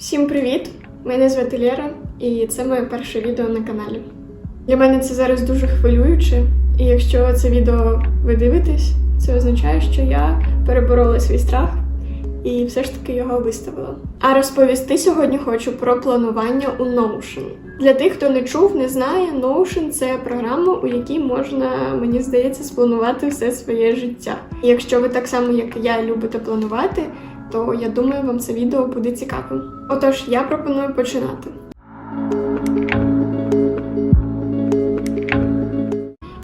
Всім привіт! Мене звати Лера, і це моє перше відео на каналі. Для мене це зараз дуже хвилююче, і якщо це відео ви дивитесь, це означає, що я переборола свій страх і все ж таки його виставила. А розповісти сьогодні хочу про планування у Notion. Для тих, хто не чув, не знає, Notion – це програма, у якій можна, мені здається, спланувати все своє життя. І якщо ви так само, як і я, любите планувати, то я думаю, вам це відео буде цікавим. Отож, я пропоную починати.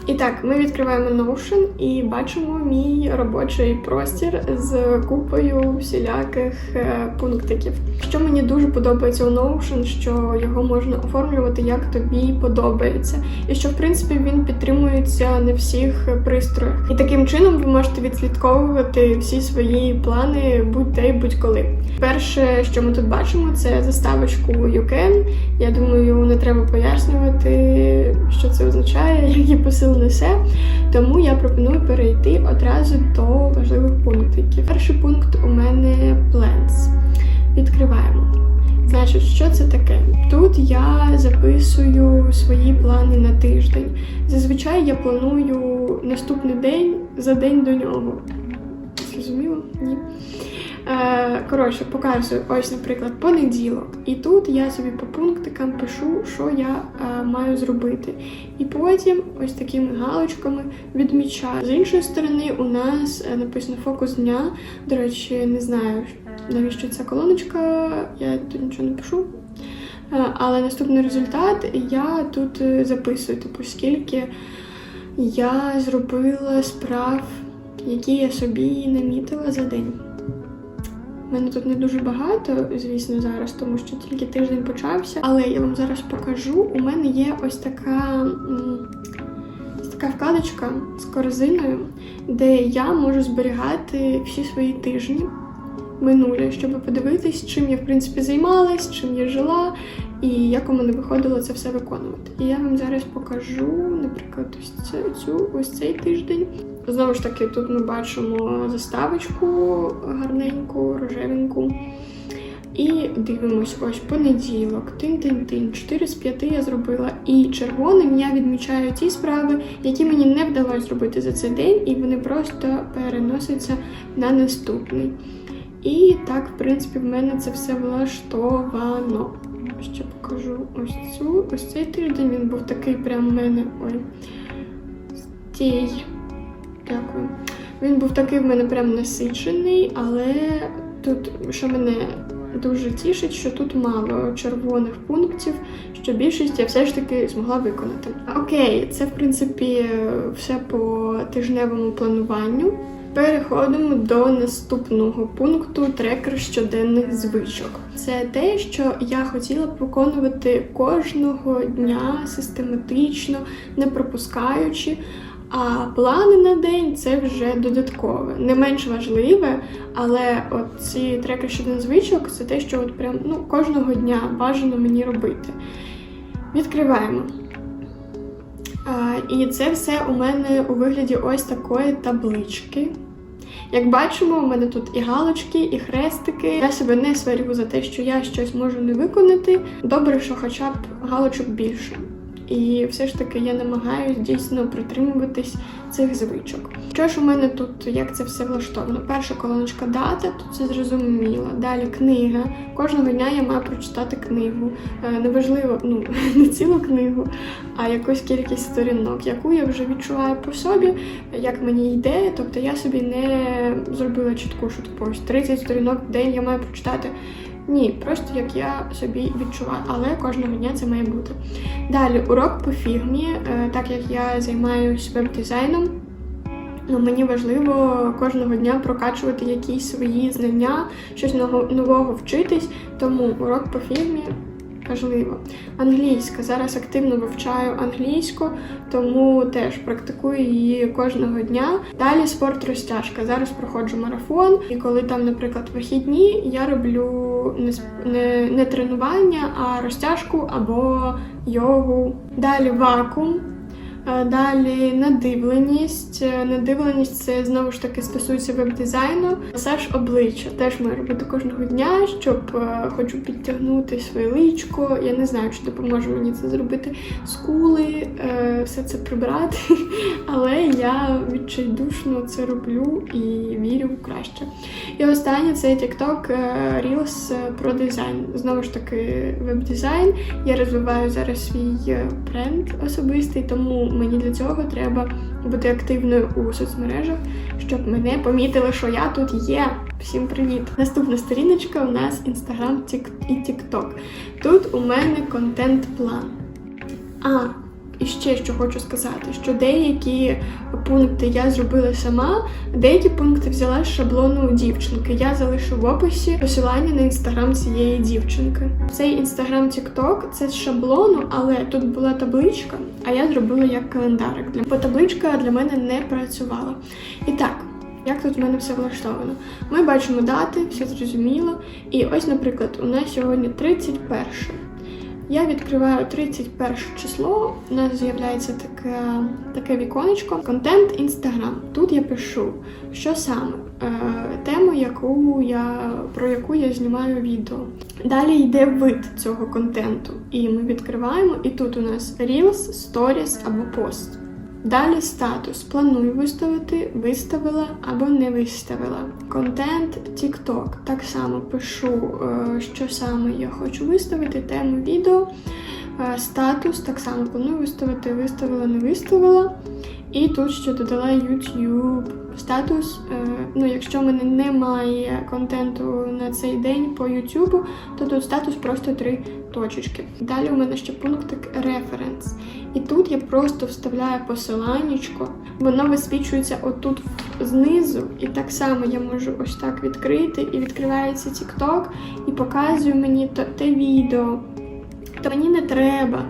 І так, ми відкриваємо Notion і бачимо мій робочий простір з купою всіляких е, пунктиків. Що мені дуже подобається у Notion, що його можна оформлювати як тобі подобається, і що в принципі він підтримується на всіх пристроях. І таким чином ви можете відслідковувати всі свої плани будь-де і будь-коли. Перше, що ми тут бачимо, це заставочку You Can. Я думаю, не треба пояснювати, що це означає, які посил несе. Тому я пропоную перейти одразу до важливих пунктиків. Перший пункт у мене Plans. Відкриваємо. Значить, що це таке? Тут я записую свої плани на тиждень. Зазвичай я планую наступний день за день до нього. Зрозуміло? Ні. Е, Коротше, показую ось, наприклад, понеділок. І тут я собі по пунктикам пишу, що я е, маю зробити. І потім ось такими галочками відмічаю. З іншої сторони, у нас е, написано фокус дня. До речі, не знаю, навіщо ця колоночка, я тут нічого не пишу. Але наступний результат я тут записую, типу, скільки я зробила справ, які я собі намітила за день. У мене тут не дуже багато, звісно, зараз, тому що тільки тиждень почався. Але я вам зараз покажу. У мене є ось така, така вкладочка з корзиною, де я можу зберігати всі свої тижні минулі, щоб подивитись, чим я в принципі займалась, чим я жила і як у мене виходило це все виконувати. І я вам зараз покажу, наприклад, ось цю ось цей тиждень. Знову ж таки, тут ми бачимо заставочку гарненьку, рожевеньку. І дивимось, ось понеділок, тин-тин-тин, 4 з 5 я зробила. І червоним я відмічаю ті справи, які мені не вдалося зробити за цей день, і вони просто переносяться на наступний. І так, в принципі, в мене це все влаштовано. Ще покажу ось цю. Ось цей тиждень він був такий прям в мене. Ой. Стій. Дякую. Він був такий в мене прям насичений, але тут, що мене дуже тішить, що тут мало червоних пунктів, що більшість я все ж таки змогла виконати. Окей, це в принципі все по тижневому плануванню. Переходимо до наступного пункту трекер щоденних звичок. Це те, що я хотіла б виконувати кожного дня систематично, не пропускаючи. А плани на день це вже додаткове, не менш важливе, але от ці треки щодо звичок це те, що от прям ну кожного дня бажано мені робити. Відкриваємо. А, і це все у мене у вигляді ось такої таблички. Як бачимо, у мене тут і галочки, і хрестики. Я себе не сварю за те, що я щось можу не виконати. Добре, що хоча б галочок більше. І все ж таки я намагаюся дійсно притримуватись цих звичок. Що ж у мене тут, як це все влаштовано? Перша колоночка дата, тут це зрозуміло. Далі книга. Кожного дня я маю прочитати книгу. Е, Неважливо, ну не цілу книгу, а якусь кількість сторінок, яку я вже відчуваю по собі, як мені йде. Тобто я собі не зробила чітку, що типу ось 30 сторінок в день я маю прочитати. Ні, просто як я собі відчуваю, але кожного дня це має бути. Далі урок по фірмі, Е, так як я займаюся веб-дизайном. Ну, мені важливо кожного дня прокачувати якісь свої знання, щось нового, вчитись, тому урок по фірмі важливо. Англійська. Зараз активно вивчаю англійську, тому теж практикую її кожного дня. Далі спорт розтяжка. Зараз проходжу марафон, і коли там, наприклад, вихідні, я роблю не, не, не тренування, а розтяжку або йогу. Далі вакуум. Далі надивленість. Е, Надивленість це знову ж таки стосується веб-дизайну. Масаж обличчя теж маю робити кожного дня, щоб е, хочу підтягнути своє личко. Я не знаю, чи допоможе мені це зробити скули, е, все це прибрати. Але я відчайдушно це роблю і вірю в краще. І останнє це TikTok Reels про дизайн. Знову ж таки, веб-дизайн. Я розвиваю зараз свій бренд особистий, тому мені для цього треба бути активною у соцмережах, щоб мене помітили, що я тут є. Всім привіт! Наступна сторіночка у нас Instagram і TikTok. Тут у мене контент-план. А, і ще що хочу сказати, що деякі пункти я зробила сама, деякі пункти взяла з шаблону дівчинки. Я залишу в описі посилання на інстаграм цієї дівчинки. Цей інстаграм TikTok це з шаблону, але тут була табличка, а я зробила як календарик. Бо табличка для мене не працювала. І так. Як тут в мене все влаштовано? Ми бачимо дати, все зрозуміло. І ось, наприклад, у нас сьогодні 31. Я відкриваю 31 число, у нас з'являється таке, таке віконечко. Контент Інстаграм. Тут я пишу, що саме е, тему, яку я, про яку я знімаю відео. Далі йде вид цього контенту. І ми відкриваємо, і тут у нас Reels, Stories або пост. Далі статус. Планую виставити, виставила або не виставила. Контент TikTok. Так само пишу, е, що саме я хочу виставити, тему відео. Е, Статус так само планую виставити, виставила, не виставила. І тут ще додала YouTube статус. Е, Ну, якщо в мене немає контенту на цей день по YouTube, то тут статус просто три точечки. Далі у мене ще пунктик референс. І тут я просто вставляю посиланнячко, воно висвічується отут знизу, і так само я можу ось так відкрити, і відкривається TikTok, і показує мені те відео. То мені не треба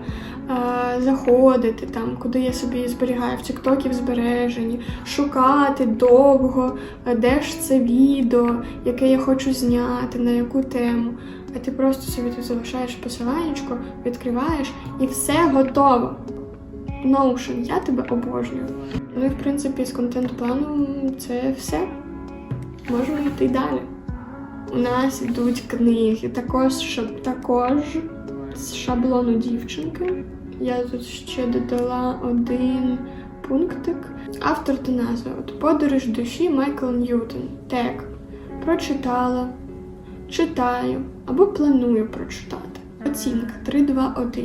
заходити там, куди я собі зберігаю в TikTok в збереженні, шукати довго, де ж це відео, яке я хочу зняти, на яку тему. А ти просто собі тут залишаєш посиланнячко, відкриваєш і все готово. Notion, я тебе обожнюю. Ну і в принципі з контент-планом це все. Можемо йти далі. У нас йдуть книги, також, щоб також з шаблону дівчинки. Я тут ще додала один пунктик. Автор та назва. От Подорож душі Майкл Ньютон. Тег. Прочитала, читаю або планую прочитати. Оцінка 3, 2, 1.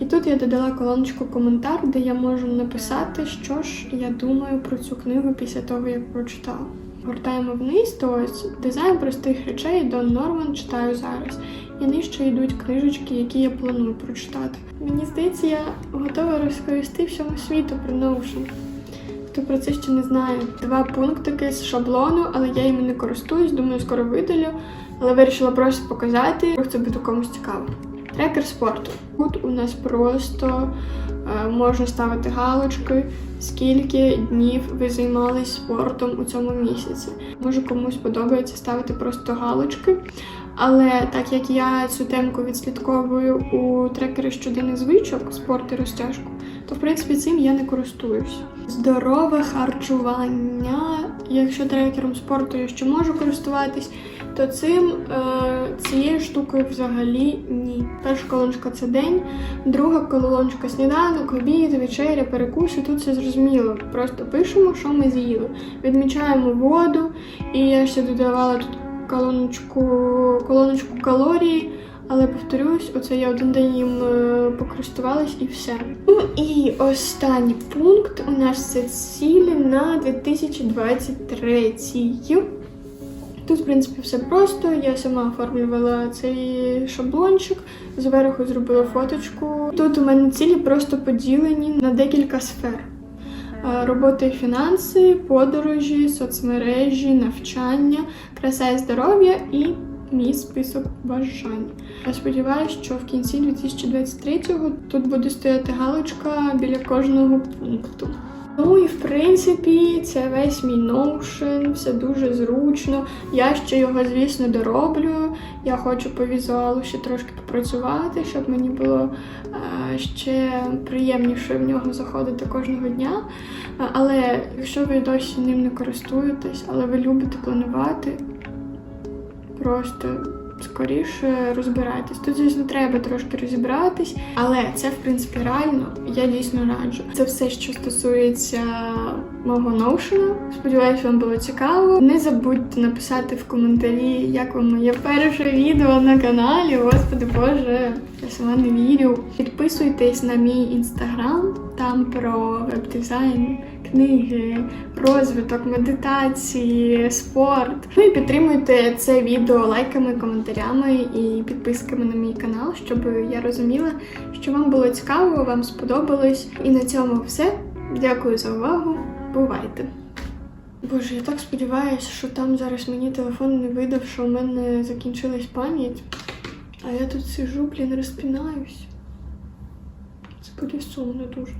І тут я додала колоночку коментар, де я можу написати, що ж я думаю про цю книгу після того, як прочитала. Гортаємо вниз, то ось дизайн простих речей Дон Норман читаю зараз. І нижче йдуть книжечки, які я планую прочитати. Мені здається, я готова розповісти всьому світу про ноушен. Хто про це ще не знає. Два пунктики з шаблону, але я їм не користуюсь, думаю, скоро видалю. Але вирішила просто показати, як це буде комусь цікаво. Трекер спорту. Тут у нас просто можна ставити галочки, скільки днів ви займались спортом у цьому місяці. Може комусь подобається ставити просто галочки. Але так як я цю темку відслідковую у трекері щоденних звичок, спорт і розтяжку, то в принципі цим я не користуюсь. Здорове харчування. Якщо трекером спорту я ще можу користуватись, то цим е, цією штукою взагалі ні. Перша колоночка це день, друга колоночка сніданок, обід, вечеря, перекуси. Тут все зрозуміло. Просто пишемо, що ми з'їли. Відмічаємо воду, і я ще додавала тут колоночку, колоночку калорії. Але повторюсь, оце я один день їм е, покористувалась і все. Ну і останній пункт у нас це цілі на 2023. Тут, в принципі, все просто. Я сама оформлювала цей шаблончик, зверху зробила фоточку. Тут у мене цілі просто поділені на декілька сфер. Робота і фінанси, подорожі, соцмережі, навчання, краса і здоров'я і мій список бажань. Я сподіваюся, що в кінці 2023-го тут буде стояти галочка біля кожного пункту. Ну і в принципі, це весь мій Notion, все дуже зручно. Я ще його, звісно, дороблю. Я хочу по візуалу ще трошки попрацювати, щоб мені було ще приємніше в нього заходити кожного дня. Але якщо ви досі ним не користуєтесь, але ви любите планувати, просто скоріше розбирайтесь. Тут, звісно, треба трошки розібратись, але це, в принципі, реально. Я дійсно раджу. Це все, що стосується мого ноушена. Сподіваюсь, вам було цікаво. Не забудьте написати в коментарі, як вам моє перше відео на каналі. Господи Боже, я сама не вірю. Підписуйтесь на мій інстаграм, там про веб-дизайн, книги, розвиток, медитації, спорт. Ну і підтримуйте це відео лайками, коментарями і підписками на мій канал, щоб я розуміла, що вам було цікаво, вам сподобалось. І на цьому все. Дякую за увагу. Бувайте! Боже, я так сподіваюся, що там зараз мені телефон не видав, що в мене закінчилась пам'ять. А я тут сижу, блін, розпинаюсь. Це буде сумно дуже.